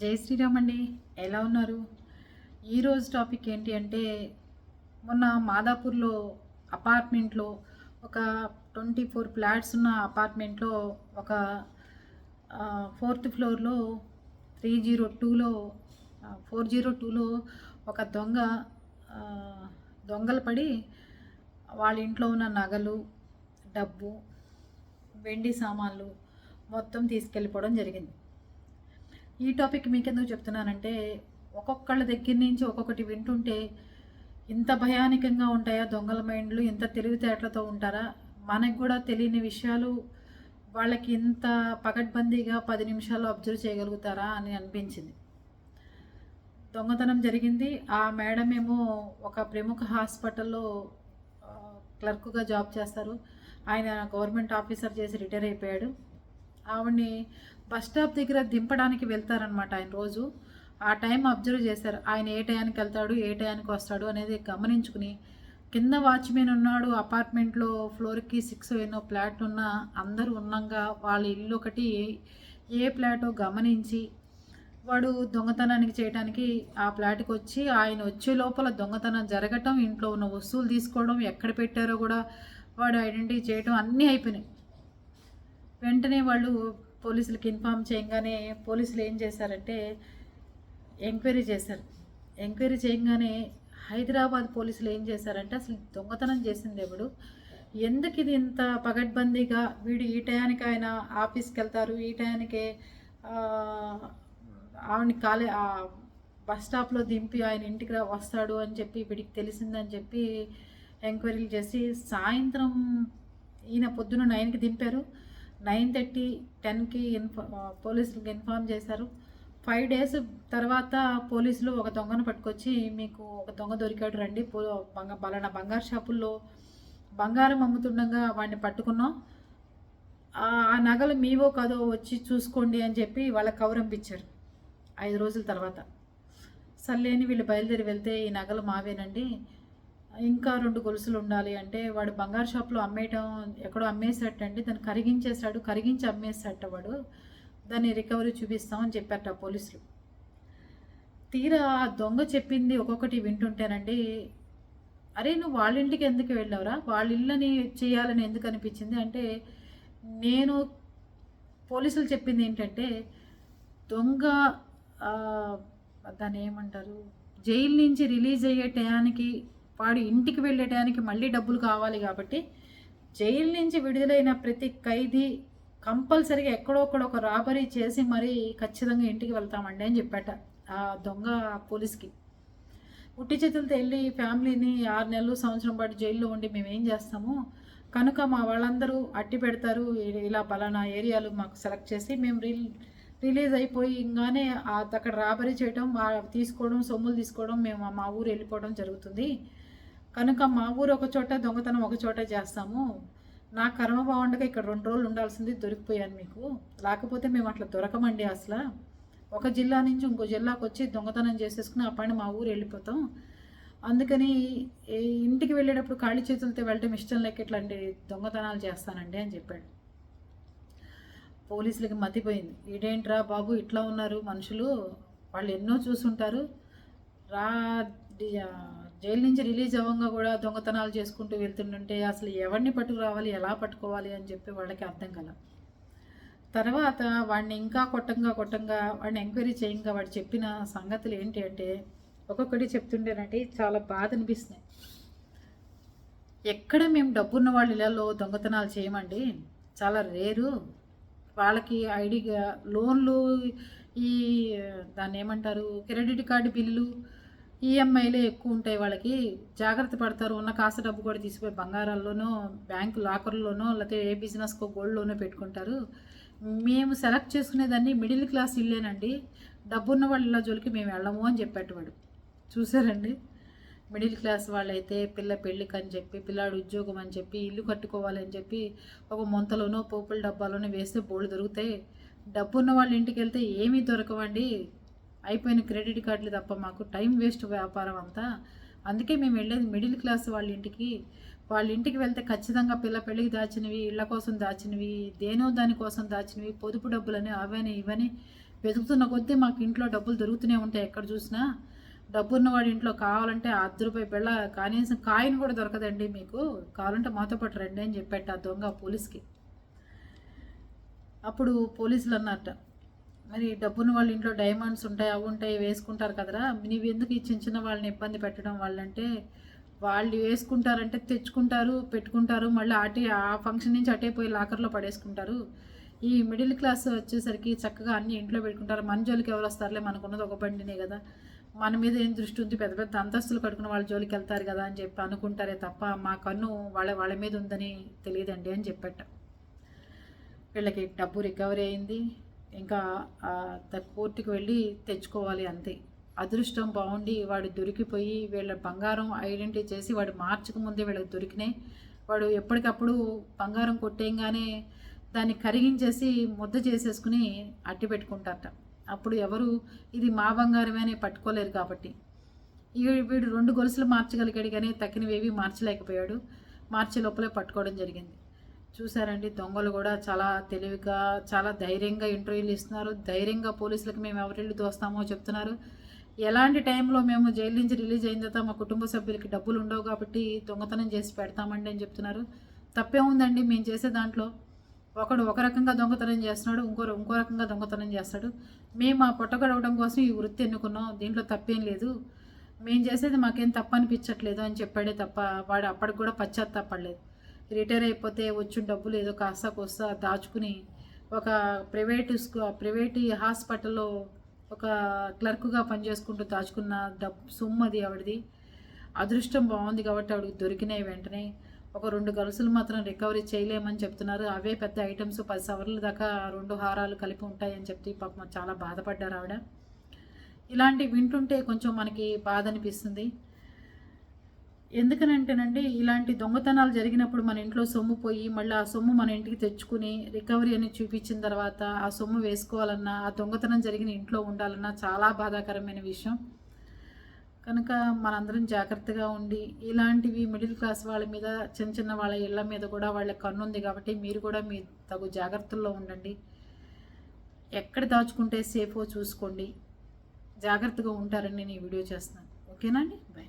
జై శ్రీరామ్ అండి. ఎలా ఉన్నారు? ఈరోజు టాపిక్ ఏంటి అంటే మొన్న మాదాపూర్లో అపార్ట్మెంట్లో ఒక ట్వంటీ ఫోర్ ఫ్లాట్స్ ఉన్న అపార్ట్మెంట్లో ఒక ఫోర్త్ ఫ్లోర్లో త్రీ జీరో టూలో ఫోర్ జీరో టూలో ఒక దొంగ దొంగలు పడి వాళ్ళ ఇంట్లో ఉన్న నగలు డబ్బు వెండి సామాన్లు మొత్తం తీసుకెళ్ళిపోవడం జరిగింది. ఈ టాపిక్ మీకెందుకు చెప్తున్నానంటే ఒక్కొక్కళ్ళ దగ్గర నుంచి ఒక్కొక్కటి వింటుంటే ఇంత భయానికంగా ఉంటాయా దొంగల మైండ్లు ఇంత తెలివితేటలతో ఉంటారా? మనకు కూడా తెలియని విషయాలు వాళ్ళకి ఇంత పకడ్బందీగా పది నిమిషాలు అబ్జర్వ్ చేయగలుగుతారా అని అనిపించింది. దొంగతనం జరిగింది. ఆ మేడం ఏమో ఒక ప్రముఖ హాస్పిటల్లో క్లర్క్గా జాబ్ చేస్తారు. ఆయన గవర్నమెంట్ ఆఫీసర్ చేసి రిటైర్ అయిపోయాడు. ఆవిడ్ని బస్ స్టాప్ దగ్గర దింపడానికి వెళ్తారనమాట ఆయన రోజు. ఆ టైం అబ్జర్వ్ చేశారు. ఆయన ఏ టయానికి వెళ్తాడు ఏ టయానికి వస్తాడు అనేది గమనించుకుని కింద వాచ్మెన్ ఉన్నాడు అపార్ట్మెంట్లో ఫ్లోర్కి సిక్స్ ఎన్నో ఫ్లాట్ ఉన్నా అందరూ ఉన్నాగా వాళ్ళ ఇల్లు ఒకటి ఏ- ఫ్లాటో గమనించి వాడు దొంగతనానికి చేయడానికి ఆ ఫ్లాట్కి వచ్చి ఆయన వచ్చే లోపల దొంగతనం జరగటం ఇంట్లో ఉన్న వస్తువులు తీసుకోవడం ఎక్కడ పెట్టారో కూడా వాడు ఐడెంటిఫై చేయడం అన్నీ అయిపోయినాయి. వెంటనే వాళ్ళు పోలీసులకు ఇన్ఫామ్ చేయగానే పోలీసులు ఏం చేశారంటే ఎంక్వైరీ చేశారు. ఎంక్వైరీ చేయగానే హైదరాబాద్ పోలీసులు ఏం చేశారంటే అసలు దొంగతనం చేసింది ఎవడు? ఎందుకు ఇది ఇంత పగడ్బందీగా? వీడు ఈ టయానికి ఆయన ఆఫీస్కి వెళ్తారు ఈ టయానికే ఆ, ఆవిడని కాలే బస్ స్టాప్లో దింపి ఆయన ఇంటికి రా వస్తాడు అని చెప్పి వీడికి తెలిసిందని చెప్పి ఎంక్వైరీలు చేసి సాయంత్రం ఈయన పొద్దున నైన్కి దింపారు. నైన్ థర్టీ టెన్కి ఇన్ఫా పోలీసులకు ఇన్ఫామ్ చేశారు. ఫైవ్ డేస్ తర్వాత పోలీసులు ఒక దొంగను పట్టుకొచ్చి మీకు ఒక దొంగ దొరికాడు రండి పో బంగ బలానా బంగారు షాపుల్లో బంగారం అమ్ముతుండగా వాడిని పట్టుకున్నాం. ఆ నగలు మీవో కాదో వచ్చి చూసుకోండి అని చెప్పి వాళ్ళ కౌరంపించారు ఐదు రోజుల తర్వాత. సర్లేని వీళ్ళు బయలుదేరి వెళ్తే ఈ నగలు మావేనండి. ఇంకా రెండు గొలుసులు ఉండాలి అంటే వాడు బంగారు షాప్లో అమ్మేయటం ఎక్కడో అమ్మేసేట దాన్ని కరిగించేశాడు కరిగించి అమ్మేసేట వాడు. దాన్ని రికవరీ చూపిస్తామని చెప్పారట పోలీసులు. తీరా ఆ దొంగ చెప్పింది ఒక్కొక్కటి వింటుంటేనండి అరే నువ్వు వాళ్ళ ఇంటికి ఎందుకు వెళ్ళావురా? వాళ్ళ ఇళ్ళని చేయాలని ఎందుకు అనిపించింది? అంటే నేను పోలీసులు చెప్పింది ఏంటంటే దొంగ దాన్ని ఏమంటారు? జైలు నుంచి రిలీజ్ అయ్యే టయానికి వాడు ఇంటికి వెళ్ళే మళ్ళీ డబ్బులు కావాలి కాబట్టి జైలు నుంచి విడుదలైన ప్రతి ఖైదీ కంపల్సరిగా ఎక్కడో ఒక్కడ ఒక రాబరీ చేసి మరీ ఖచ్చితంగా ఇంటికి వెళ్తామండి అని చెప్పాట ఆ దొంగ పోలీస్కి. ఉట్టి చేతులతో వెళ్ళి ఫ్యామిలీని ఆరు నెలలు సంవత్సరం పాటు జైల్లో ఉండి మేము ఏం చేస్తాము? కనుక మా వాళ్ళందరూ అట్టి పెడతారు ఇలా పలానా ఏరియాలు మాకు సెలెక్ట్ చేసి మేము రిల్ రిలీజ్ అయిపోయి ఇంకానే అక్కడ రాబరీ చేయడం తీసుకోవడం సొమ్ములు తీసుకోవడం మేము మా ఊరు వెళ్ళిపోవడం జరుగుతుంది. కనుక మా ఊరు ఒక చోట దొంగతనం ఒక చోట చేస్తాము. నా కర్మ బాగుండగా ఇక్కడ రెండు రోజులు ఉండాల్సింది దొరికిపోయాను మీకు. లేకపోతే మేము అట్లా దొరకమండి అసలు. ఒక జిల్లా నుంచి ఇంకో జిల్లాకు వచ్చి దొంగతనం చేసేసుకుని ఆ పని మా ఊరు వెళ్ళిపోతాం. అందుకని ఈ ఇంటికి వెళ్ళేటప్పుడు ఖాళీ చేతులతో వెళ్ళటం ఇష్టం లేక ఇట్లాంటి దొంగతనాలు చేస్తానండి అని చెప్పాడు. పోలీసులకి మతిపోయింది. ఇదేంట్రా బాబు ఇట్లా ఉన్నారు మనుషులు. వాళ్ళు ఎన్నో చూసుంటారు. రా జైలు నుంచి రిలీజ్ అవ్వంగా కూడా దొంగతనాలు చేసుకుంటూ వెళ్తుంటుంటే అసలు ఎవరిని పట్టుకురావాలి ఎలా పట్టుకోవాలి అని చెప్పి వాళ్ళకి అర్థం కల. తర్వాత వాడిని ఇంకా కొట్టంగా కొట్టంగా వాడిని ఎంక్వైరీ చేయంగా వాడు చెప్పిన సంగతులు ఏంటి అంటే ఒక్కొక్కటి చెప్తుండేనంటే చాలా బాధ అనిపిస్తున్నాయి ఎక్కడ మేము డబ్బున్న వాళ్ళ ఇళ్ళలో దొంగతనాలు చేయమండి. చాలా రేరు. వాళ్ళకి ఐడిగా లోన్లు ఈ దాన్ని ఏమంటారు క్రెడిట్ కార్డు బిల్లులు ఈఎంఐలే ఎక్కువ ఉంటాయి వాళ్ళకి. జాగ్రత్త పడతారు. ఉన్న కాస్త డబ్బు కూడా తీసిపోయి బంగారాల్లోనో బ్యాంకు లాకర్లోనో లేకపోతే ఏ బిజినెస్కో గోల్డ్లోనో పెట్టుకుంటారు. మేము సెలెక్ట్ చేసుకునేదాన్ని మిడిల్ క్లాస్ ఇల్లేనండి. డబ్బున్న వాళ్ళ జోలికి మేము వెళ్ళము అని చెప్పేటవాడు చూసారండి? మిడిల్ క్లాస్ వాళ్ళైతే పిల్ల పెళ్ళికి అని చెప్పి పిల్లాడు ఉద్యోగం అని చెప్పి ఇల్లు కట్టుకోవాలని చెప్పి ఒక మొంతలోనో పోపుల డబ్బాలోనో వేస్తే బోళ్ళు దొరుకుతాయి. డబ్బు ఉన్న వాళ్ళ ఇంటికి వెళ్తే ఏమీ దొరకవండి. అయిపోయిన క్రెడిట్ కార్డులు తప్ప మాకు టైం వేస్ట్ వ్యాపారం అంతా. అందుకే మేము వెళ్ళేది మిడిల్ క్లాస్ వాళ్ళ ఇంటికి. వాళ్ళ ఇంటికి వెళ్తే ఖచ్చితంగా పిల్ల పెళ్ళికి దాచినవి ఇళ్ళ కోసం దాచినవి దేనో దానికోసం దాచినవి పొదుపు డబ్బులని అవని ఇవని వెతుకుతున్న కొద్దీ మాకు ఇంట్లో డబ్బులు దొరుకుతూనే ఉంటాయి ఎక్కడ చూసినా. డబ్బున్నవాడి ఇంట్లో కావాలంటే అర్ధ రూపాయి బిళ్ళ కనీసం కాయిన్ కూడా దొరకదండి మీకు. కావాలంటే మాతో పాటు రండి అని చెప్పాట ఆ దొంగ పోలీస్కి. అప్పుడు పోలీసులు అన్నట్ట మరి డబ్బున్న వాళ్ళ ఇంట్లో డైమండ్స్ ఉంటాయి అవి ఉంటాయి వేసుకుంటారు కదరా. నీవు ఎందుకు ఈ చిన్న చిన్న వాళ్ళని ఇబ్బంది పెట్టడం వాళ్ళంటే వాళ్ళు వేసుకుంటారంటే తెచ్చుకుంటారు పెట్టుకుంటారు మళ్ళీ అటే ఆ ఫంక్షన్ నుంచి అటే పోయి లాకర్లో పడేసుకుంటారు. ఈ మిడిల్ క్లాస్ వచ్చేసరికి చక్కగా అన్ని ఇంట్లో పెట్టుకుంటారు. మన జోలికి ఎవరు వస్తారులే మనకున్నది ఒక బండినే కదా. మన మీద ఏం దృష్టి ఉంది? పెద్ద పెద్ద అంతస్తులు కట్టుకున్న వాళ్ళ జోలికి వెళ్తారు కదా అని చెప్పి అనుకుంటారే తప్ప మా కన్ను వాళ్ళ వాళ్ళ మీద ఉందని తెలియదండి అని చెప్పట. వీళ్ళకి డబ్బు రికవరీ అయింది. ఇంకా కోర్టుకి వెళ్ళి తెచ్చుకోవాలి అంతే. అదృష్టం బాగుండి వాడు దొరికిపోయి వీళ్ళ బంగారం ఐడెంటిటీ చేసి వాడు మార్చక ముందే వీళ్ళకి దొరికినాయి వాడు ఎప్పటికప్పుడు బంగారం కొట్టేయంగానే దాన్ని కరిగించేసి ముద్ద చేసేసుకుని అట్టి పెట్టుకుంటారట. అప్పుడు ఎవరు ఇది మా బంగారమే అని పట్టుకోలేరు కాబట్టి. వీడు రెండు గొలుసులు మార్చగలిగాడు కానీ తక్కినవేవి మార్చలేకపోయాడు. మార్చే లోపలే పట్టుకోవడం జరిగింది. చూసారండి దొంగలు కూడా చాలా తెలివిగా చాలా ధైర్యంగా ఇంటర్వ్యూలు ఇస్తున్నారు. ధైర్యంగా పోలీసులకు మేము ఎవరిల్లు దోస్తామో చెప్తున్నారు. ఎలాంటి టైంలో మేము జైలు నుంచి రిలీజ్ అయిన తర్వాత మా కుటుంబ సభ్యులకి డబ్బులు ఉండవు కాబట్టి దొంగతనం చేసి పెడతామండి అని చెప్తున్నారు. తప్పే ఉందండి మేము చేసే దాంట్లో ఒకడు ఒక రకంగా దొంగతనం చేస్తున్నాడు ఇంకో ఇంకో రకంగా దొంగతనం చేస్తాడు. మేము ఆ పొట్టగడవడం కోసం ఈ వృత్తి ఎన్నుకున్నాం దీంట్లో తప్పేం లేదు. మేము చేసేది మాకేం తప్ప అనిపించట్లేదు అని చెప్పాడే తప్ప వాడు అప్పటికి కూడా పశ్చాత్తాపడలేదు. రిటైర్ అయిపోతే వచ్చిన డబ్బులు ఏదో కాస్త కోస్తా దాచుకుని ఒక ప్రైవేట్ స్కూ ప్రైవేట్ హాస్పిటల్లో ఒక క్లర్క్గా పనిచేసుకుంటూ దాచుకున్న డబ్బు సొమ్ము అది ఆవిడది. అదృష్టం బాగుంది కాబట్టి ఆవిడకి దొరికినాయి వెంటనే. ఒక రెండు గలుసులు మాత్రం రికవరీ చేయలేమని చెప్తున్నారు. అవే పెద్ద ఐటమ్స్. పది సవర్ల దాకా రెండు హారాలు కలిపి ఉంటాయని చెప్తే పాపం చాలా బాధపడ్డారు ఆవిడ. ఇలాంటివి వింటుంటే కొంచెం మనకి బాధ అనిపిస్తుంది. ఎందుకనంటేనండి ఇలాంటి దొంగతనాలు జరిగినప్పుడు మన ఇంట్లో సొమ్ము పోయి మళ్ళీ ఆ సొమ్ము మన ఇంటికి తెచ్చుకుని రికవరీ అని చూపించిన తర్వాత ఆ సొమ్ము వేసుకోవాలన్నా ఆ దొంగతనం జరిగిన ఇంట్లో ఉండాలన్నా చాలా బాధాకరమైన విషయం. కనుక మనందరం జాగ్రత్తగా ఉండి ఇలాంటివి మిడిల్ క్లాస్ వాళ్ళ మీద చిన్న చిన్న వాళ్ళ ఇళ్ళ మీద కూడా వాళ్ళ కన్ను ఉంది కాబట్టి మీరు కూడా మీ తగు జాగ్రత్తల్లో ఉండండి. ఎక్కడ దాచుకుంటే సేఫో చూసుకోండి. జాగ్రత్తగా ఉంటారని నేను ఈ వీడియో చేస్తున్నాను. ఓకేనా అండి? బాయ్